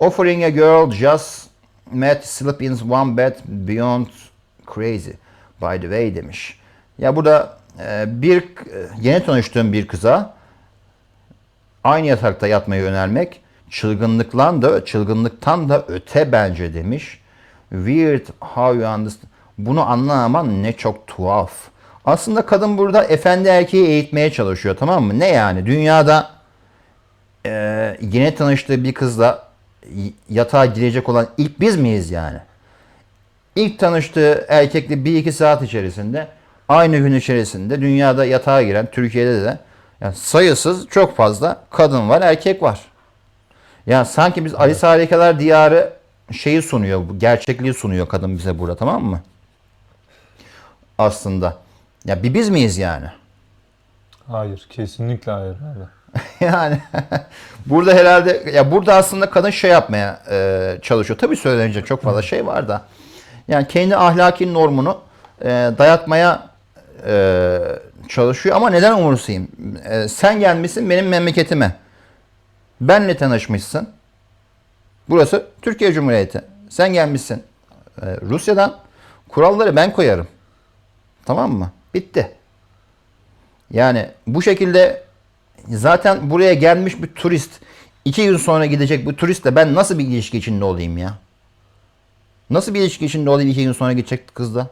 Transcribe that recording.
Offering a girl just met sleep in one bed beyond crazy by the way demiş. Ya burada e, bir e, yeni tanıştığım bir kıza aynı yatakta yatmayı önermek çılgınlıktan da çılgınlıktan da öte bence demiş. Weird how you understand. Bunu anlamaman ne çok tuhaf. Aslında kadın burada efendi erkeği eğitmeye çalışıyor tamam mı? Ne yani dünyada e, yeni tanıştığı bir kızla yatağa girecek olan ilk biz miyiz yani? İlk tanıştığı erkekle bir iki saat içerisinde aynı gün içerisinde dünyada yatağa giren Türkiye'de de yani sayısız çok fazla kadın var erkek var. Ya sanki biz Alice Harikalar Diyarı şeyi sunuyor, gerçekliği sunuyor kadın bize burada tamam mı? Aslında. Ya bir biz miyiz yani? Hayır, kesinlikle hayır abi. yani burada herhalde ya burada aslında kadın şey yapmaya e, çalışıyor. Tabii söylenecek çok fazla şey var da. Yani kendi ahlaki normunu e, dayatmaya e, çalışıyor ama neden umursayım? E, sen gelmişsin benim memleketime. Benle tanışmışsın. Burası Türkiye Cumhuriyeti. Sen gelmişsin e, Rusya'dan. Kuralları ben koyarım. Tamam mı? Bitti. Yani bu şekilde zaten buraya gelmiş bir turist iki yıl sonra gidecek bu turistle ben nasıl bir ilişki içinde olayım ya? Nasıl bir ilişki içinde olayım iki yıl sonra gidecek kızla?